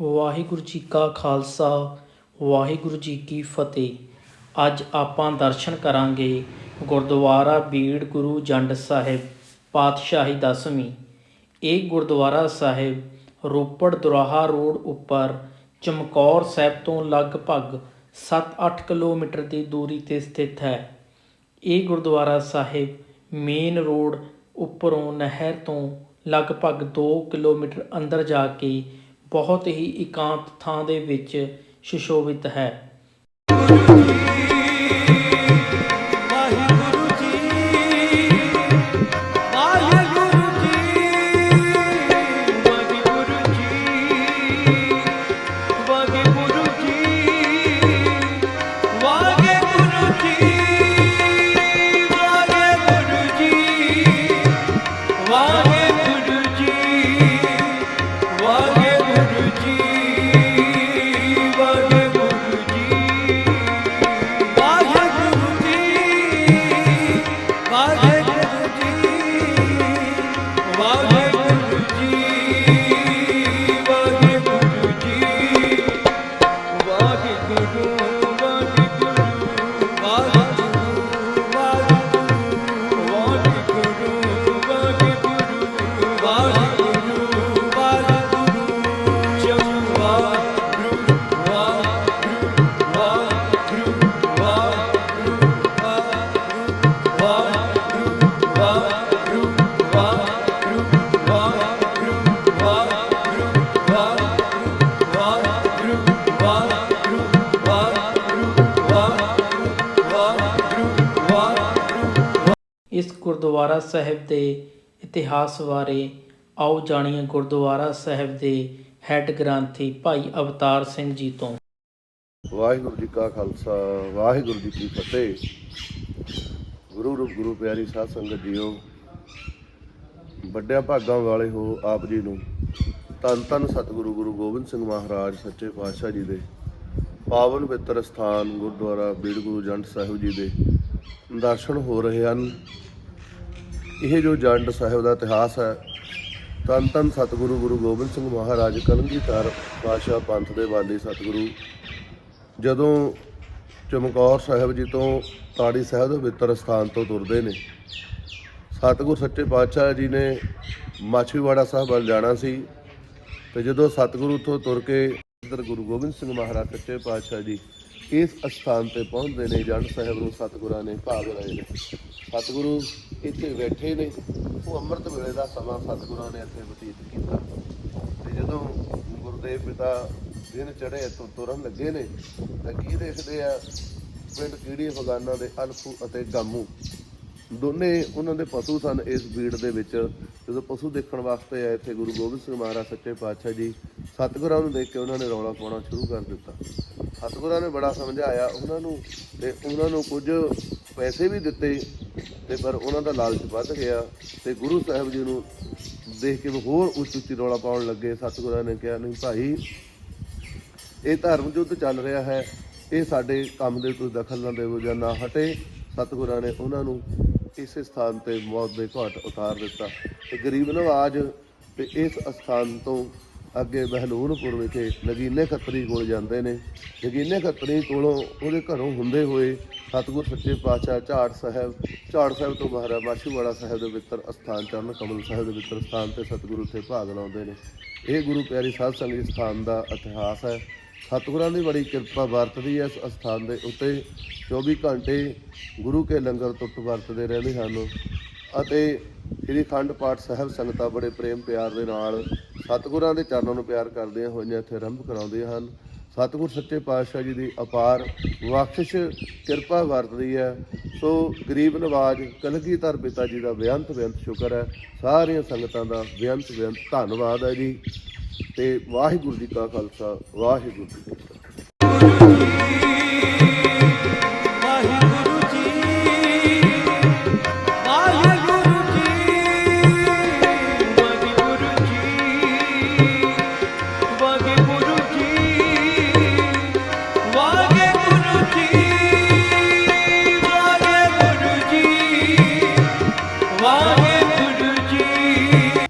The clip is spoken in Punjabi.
ਵਾਹਿਗੁਰੂ ਜੀ ਕਾ ਖਾਲਸਾ, ਵਾਹਿਗੁਰੂ ਜੀ ਕੀ ਫਤਿਹ। ਅੱਜ ਆਪਾਂ ਦਰਸ਼ਨ ਕਰਾਂਗੇ ਗੁਰਦੁਆਰਾ ਬੀੜ ਗੁਰੂ ਜੰਡ ਸਾਹਿਬ ਪਾਤਸ਼ਾਹੀ ਦਸਵੀਂ। ਇਹ ਗੁਰਦੁਆਰਾ ਸਾਹਿਬ ਰੋਪੜ ਦੁਰਾਹਾ ਰੋਡ ਉੱਪਰ ਚਮਕੌਰ ਸਾਹਿਬ ਤੋਂ ਲਗਭਗ 7-8 ਕਿਲੋਮੀਟਰ ਦੀ ਦੂਰੀ ਤੇ ਸਥਿਤ ਹੈ। ਇਹ ਗੁਰਦੁਆਰਾ ਸਾਹਿਬ ਮੇਨ ਰੋਡ ਉੱਪਰੋਂ ਨਹਿਰ ਤੋਂ ਲਗਭਗ 2 ਕਿਲੋਮੀਟਰ ਅੰਦਰ ਜਾ ਕੇ ਬਹੁਤ ਹੀ ਇਕਾਂਤ ਥਾਂ ਦੇ ਵਿੱਚ ਸੁਸ਼ੋਭਿਤ ਹੈ ਵਾਹਿਗੁਰੂ ਇਸ ਗੁਰਦੁਆਰਾ ਸਾਹਿਬ ਦੇ ਇਤਿਹਾਸ ਬਾਰੇ ਆਓ ਜਾਣੀਏ ਗੁਰਦੁਆਰਾ ਸਾਹਿਬ ਦੇ ਹੈੱਡ ਗ੍ਰੰਥੀ ਭਾਈ ਅਵਤਾਰ ਸਿੰਘ ਜੀ ਤੋਂ। ਵਾਹਿਗੁਰੂ ਜੀ ਕਾ ਖਾਲਸਾ, ਵਾਹਿਗੁਰੂ ਜੀ ਕੀ ਫਤਿਹ। ਗੁਰੂ ਰੂਪ, ਗੁਰੂ ਪਿਆਰੀ ਸਾਧ ਸੰਗਤ ਜੀਓ, ਵੱਡਿਆਂ ਭਾਗਾਂ ਵਾਲੇ ਹੋ ਆਪ ਜੀ ਨੂੰ, ਧੰਨ ਧੰਨ ਸਤਿਗੁਰੂ, ਗੁਰੂ ਗੋਬਿੰਦ ਸਿੰਘ ਮਹਾਰਾਜ, ਸੱਚੇ ਪਾਤਸ਼ਾਹ ਜੀ ਦੇ, ਪਾਵਨ ਪਵਿੱਤਰ ਸਥਾਨ ਗੁਰਦੁਆਰਾ ਬੀੜ ਗੁਰੂ ਜੰਡ ਸਾਹਿਬ ਜੀ ਦੇ ਦਰਸ਼ਨ ਹੋ ਰਹੇ ਹਨ। ਇਹ ਜੋ ਜੰਡ ਸਾਹਿਬ ਦਾ ਇਤਿਹਾਸ ਹੈ ਤਨ ਧੰਨ ਸਤਿਗੁਰੂ ਗੁਰੂ ਗੋਬਿੰਦ ਸਿੰਘ ਮਹਾਰਾਜ ਕਲਗੀਧਰ ਪਾਤਸ਼ਾਹ ਪੰਥ ਦੇ ਵਾਲੀ ਸਤਿਗੁਰੂ। ਜਦੋਂ ਚਮਕੌਰ ਸਾਹਿਬ ਜੀ ਤੋਂ ਤਾੜੀ ਸਾਹਿਬ ਦੇ ਪਵਿੱਤਰ ਸਥਾਨ ਤੋਂ ਤੁਰਦੇ ਨੇ, ਸਤਿਗੁਰ ਸੱਚੇ ਪਾਤਸ਼ਾਹ ਜੀ ਨੇ ਮਾਛੀਵਾੜਾ ਸਾਹਿਬ ਵੱਲ ਜਾਣਾ ਸੀ ਤੇ ਜਦੋਂ ਸਤਿਗੁਰੂ ਤੋਂ ਤੁਰ ਕੇ ਗੁਰੂ ਗੋਬਿੰਦ ਸਿੰਘ ਮਹਾਰਾਜ ਸੱਚੇ ਪਾਤਸ਼ਾਹ ਜੀ ਇਸ ਅਸਥਾਨ ਤੇ ਪਹੁੰਚਦੇ ਨੇ ਜੰਡ ਸਾਹਿਬ ਨੂੰ ਸਤਿਗੁਰਾਂ ਨੇ ਭਾਗ ਰਹੇ ਨੇ। ਸਤਿਗੁਰੂ ਇੱਥੇ ਬੈਠੇ ਨੇ, ਉਹ ਅੰਮ੍ਰਿਤ ਵੇਲੇ ਦਾ ਸਮਾਂ ਸਤਿਗੁਰਾਂ ਨੇ ਇੱਥੇ ਬਤੀਤ ਕੀਤਾ। ਤੇ ਜਦੋਂ ਗੁਰਦੇਵ ਪਿਤਾ ਦਿਨ ਚੜ੍ਹੇ ਤੋਂ ਤੁਰਨ ਲੱਗੇ ਨੇ, ਤਾਂ ਕੀ ਦੇਖਦੇ ਆ, ਪਿੰਡ ਕੀੜੀ ਫਗਾਨਾ ਦੇ ਅਲਫੂ ਅਤੇ ਗਾਮੂ? ਦੋਨੇ ਉਹਨਾਂ ਦੇ ਪਸ਼ੂ ਸਨ ਇਸ ਬੀੜ ਦੇ ਵਿੱਚ। ਜਦੋਂ ਪਸ਼ੂ ਦੇਖਣ ਵਾਸਤੇ ਆਏ, ਇੱਥੇ ਗੁਰੂ ਗੋਬਿੰਦ ਸਿੰਘ ਮਹਾਰਾਜ ਸੱਚੇ ਪਾਤਸ਼ਾਹ ਜੀ, ਸਤਿਗੁਰਾਂ ਨੂੰ ਦੇਖ ਕੇ ਉਹਨਾਂ ਨੇ ਰੌਲਾ ਪਾਉਣਾ ਸ਼ੁਰੂ ਕਰ ਦਿੱਤਾ। ਸਤਿਗੁਰਾਂ ਨੇ ਬੜਾ ਸਮਝਾਇਆ ਉਹਨਾਂ ਨੂੰ ਤੇ ਉਹਨਾਂ ਨੂੰ ਕੁਝ ਪੈਸੇ ਵੀ ਦਿੱਤੇ ਤੇ ਪਰ ਉਹਨਾਂ ਦਾ ਲਾਲਚ ਵੱਧ ਗਿਆ ਤੇ ਗੁਰੂ ਸਾਹਿਬ ਜੀ ਨੂੰ ਦੇਖ ਕੇ ਹੋਰ ਉੱਚ ਉੱਚੀ ਰੌਲਾ ਪਾਉਣ ਲੱਗੇ। ਸਤਿਗੁਰਾਂ ਨੇ ਕਿਹਾ, ਨਹੀਂ ਭਾਈ, ਇਹ ਧਰਮ ਯੁੱਧ ਚੱਲ ਰਿਹਾ ਹੈ। ਇਹ ਸਾਡੇ ਕੰਮ ਦੇ ਕੋਈ ਦਖਲ ਨਾ ਦੇਵੋ ਜਾਂ ਨਾ ਹਟੇ। ਸਤਿਗੁਰਾਂ ਨੇ ਉਹਨਾਂ ਨੂੰ ਇਸ ਸਥਾਨ ਤੇ ਮੌਤ ਦੇ ਘਾਟ ਉਤਾਰ ਦਿੱਤਾ। ਤੇ ਗਰੀਬ ਨਵਾਜ ਤੇ ਇਸ ਅਸਥਾਨ ਤੋਂ ਅੱਗੇ ਬਹਿਲੂਨਪੁਰ ਵਿਖੇ ਨਗੀਨੇ ਖੱਤਰੀ ਕੋਲ ਜਾਂਦੇ ਨੇ। ਨਗੀਨੇ ਖੱਤਰੀ ਕੋਲੋਂ ਉਹਦੇ ਘਰੋਂ ਹੁੰਦੇ ਹੋਏ ਸਤਿਗੁਰ ਸੱਚੇ ਪਾਤਸ਼ਾਹ ਝਾੜ ਸਾਹਿਬ ਝਾੜ ਸਾਹਿਬ ਤੋਂ ਮਹਾਰਾਜ ਮਾਛੀਵਾੜਾ ਸਾਹਿਬ ਦੇ ਵਿਤਰ ਅਸਥਾਨ ਚਰਨ ਕਮਲ ਸਾਹਿਬ ਦੇ ਵਿਤਰ ਸਥਾਨ ਤੇ ਸਤਿਗੁਰੂ ਉੱਥੇ ਭਾਗ ਲਾਉਂਦੇ ਨੇ। ਇਹ ਗੁਰੂ ਪਿਆਰੀ ਸਾਧ ਸੰਗਤ ਸਥਾਨ ਦਾ ਇਤਿਹਾਸ ਹੈ। ਸਤਿਗੁਰਾਂ ਦੀ ਬੜੀ ਕਿਰਪਾ ਵਰਤਦੀ ਹੈ ਇਸ ਅਸਥਾਨ ਦੇ ਉੱਤੇ। 24 ਘੰਟੇ ਗੁਰੂ ਕੇ ਲੰਗਰ ਟੁੱਟ ਵਰਤਦੇ ਰਹਿੰਦੇ ਹਨ। ਅਤੇ ਸ੍ਰੀ ਖੰਡ ਪਾਠ ਸਾਹਿਬ ਸੰਗਤਾਂ ਬੜੇ ਪ੍ਰੇਮ ਪਿਆਰ ਦੇ ਨਾਲ ਸਤਿਗੁਰਾਂ ਦੇ ਚਰਨਾਂ ਨੂੰ ਪਿਆਰ ਕਰਦਿਆਂ ਹੋਈਆਂ ਇੱਥੇ ਆਰੰਭ ਕਰਾਉਂਦੇ ਹਨ। ਸਤਿਗੁਰ ਸੱਚੇ ਪਾਤਸ਼ਾਹ ਜੀ ਦੀ ਅਪਾਰ ਬਖਸ਼ਿਸ਼, ਕਿਰਪਾ ਵਰਤਦੀ ਹੈ। ਸੋ ਗਰੀਬ ਨਵਾਜ ਕਲਗੀਧਰ ਪਿਤਾ ਜੀ ਦਾ ਬੇਅੰਤ ਬੇਅੰਤ ਸ਼ੁਕਰ ਹੈ। ਸਾਰੀਆਂ ਸੰਗਤਾਂ ਦਾ ਬੇਅੰਤ ਬੇਅੰਤ ਧੰਨਵਾਦ ਹੈ ਜੀ। ਤੇ ਵਾਹਿਗੁਰੂ ਜੀ ਕਾ ਖਾਲਸਾ, ਵਾਹਿਗੁਰੂ ਜੀ ਕੀ ਫਤਿਹ।